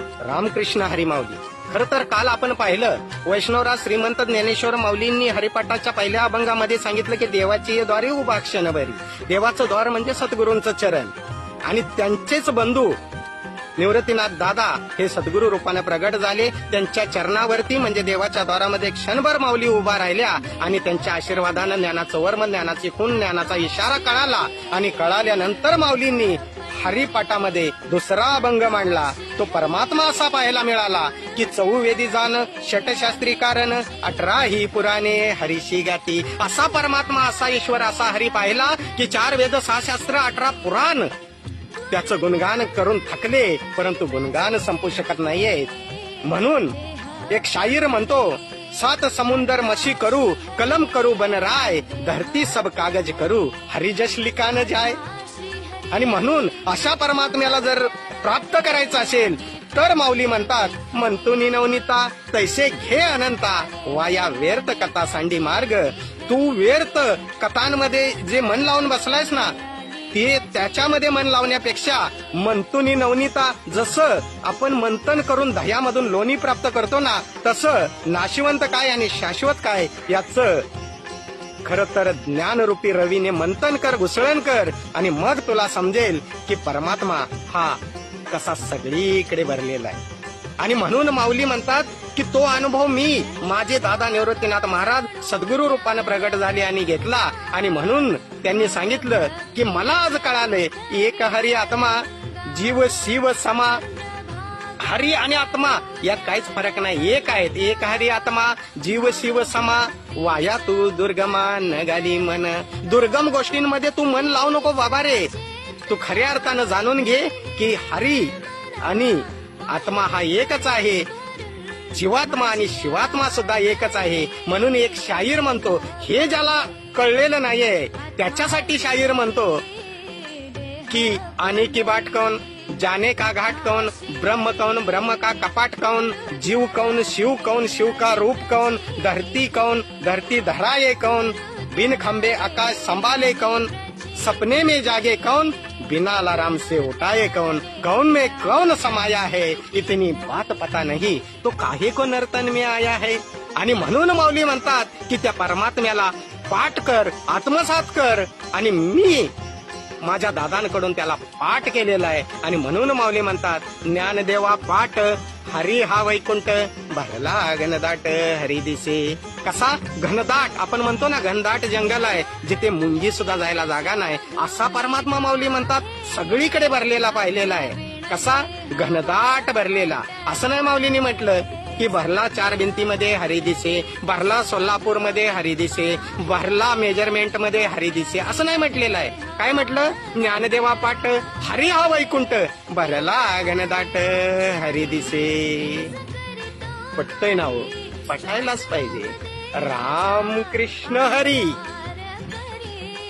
रामकृष्ण हरिमावली खर तर काल आपण पाहिलं वैष्णवराज श्रीमंत ज्ञानेश्वर माऊलींनी हरिपाठाच्या पहिल्या अभंगामध्ये सांगितलं की देवाची द्वारे उभा क्षणभरी. देवाचं द्वार म्हणजे सद्गुरूंचं चरण. आणि त्यांचेच बंधू निवृत्तीनाथ दादा हे सद्गुरू रूपाने प्रगट झाले. त्यांच्या चरणावरती म्हणजे देवाच्या द्वारामध्ये क्षणभर माऊली उभा राहिल्या आणि त्यांच्या आशीर्वादानं ज्ञानाचं वर्म ज्ञानाची खून ज्ञानाचा इशारा कळाला. आणि कळाल्यानंतर माऊलींनी हरिपाठामध्ये दुसरा अभंग मांडला. तो परमात्मा असा पाहायला मिळाला की चौवेदी जाण षटशास्त्री कारण अठरा ही पुराणे हरिशी गाती. असा परमात्मा असा ईश्वर असा हरी पाहिला की चार वेद सहा शास्त्र अठरा पुराण. त्याचं गुणगान करून थकले परंतु गुणगान संपू शकत नाहीये. म्हणून एक शाहीर म्हणतो सात समुंदर मशी करू कलम करू बनराय धरती सब कागज करू हरिजश लिकान जाय. आणि म्हणून अशा परमात्म्याला जर प्राप्त करायचं असेल तर माऊली म्हणतात म्हणतुनी नवनीता तैसे घे अनंता वाया व्यर्थ कथा सांडी मार्ग. तू व्यर्थ कथांमध्ये जे मन लावून बसलायस ना ते त्याच्यामध्ये मन लावण्यापेक्षा मंतुनी नवनीता जसं आपण मंथन करून दह्यामधून लोणी प्राप्त करतो ना तसं नाशिवंत काय आणि शाश्वत काय याचं खर तर ज्ञानरूपी रवीने मंथन कर घुसळण कर आणि मग तुला समजेल की परमात्मा हा कसा सगळीकडे भरलेला आहे. आणि म्हणून माऊली म्हणतात की तो अनुभव मी माझे दादा निवृत्तीनाथ महाराज सद्गुरू रूपाने प्रगट झाले आणि घेतला. आणि म्हणून त्यांनी सांगितलं की मला आज कळालंय एक हरी आत्मा जीव शिव समा हरी आणि आत्मा यात काहीच फरक नाही. एक आहेत. एक हरी आत्मा जीव शिव समा. वाया तू दुर्गमा न गाली मन दुर्गम गोष्टींमध्ये तू मन लावू नको बाबा रे. तू खऱ्या अर्थानं जाणून घे की हरी आणि आत्मा हा एकच आहे. जीवात्मा आणि शिवात्मा सुद्धा एकच आहे. म्हणून एक शाहीर म्हणतो. हे ज्याला कळलेलं नाहीये त्याच्यासाठी शाहीर म्हणतो. की आणि की बाट जाने का घाट कौन ब्रह्म कौन ब्रह्म का कपाट कौन जीव कौन शिव कौन शिव का रूप कौन धरती कौन धरती धराए कौन बिन खम्बे आकाश संभाले कौन सपने में जागे कौन बिना अलाराम से उठाए कौन कौन में कौन समाया है इतनी बात पता नहीं तो काहे को नर्तन में आया है? आणि म्हणून माऊली म्हणतात की त्या परमात्म्याला पाठ कर आत्मसात कर आणि मी माझ्या दादांकडून त्याला पाठ केलेला आहे. आणि म्हणून माऊली म्हणतात ज्ञानदेवा पाठ हरी हा वैकुंठ भरला घनदाट हरी दिसे कसा? घनदाट. आपण म्हणतो ना घनदाट जंगल आहे जिथे मुंगी सुद्धा जायला जागा नाही. असा परमात्मा माऊली म्हणतात सगळीकडे भरलेला पाहिलेला आहे. कसा? घनदाट भरलेला. असं नाही माऊलीने म्हटलं की भरला चार भिंतीमध्ये हरी दिसे भरला सोलापूरमध्ये हरी दिसे भरला मेजरमेंटमध्ये हरी दिसे असं नाही म्हटलेलं आहे. काय म्हटलं? ज्ञानदेवा पाठ हरी हा वैकुंठ भरला घनदाट हरी दिसे पटतय ना हो? पटायलाच पाहिजे. राम कृष्ण हरी.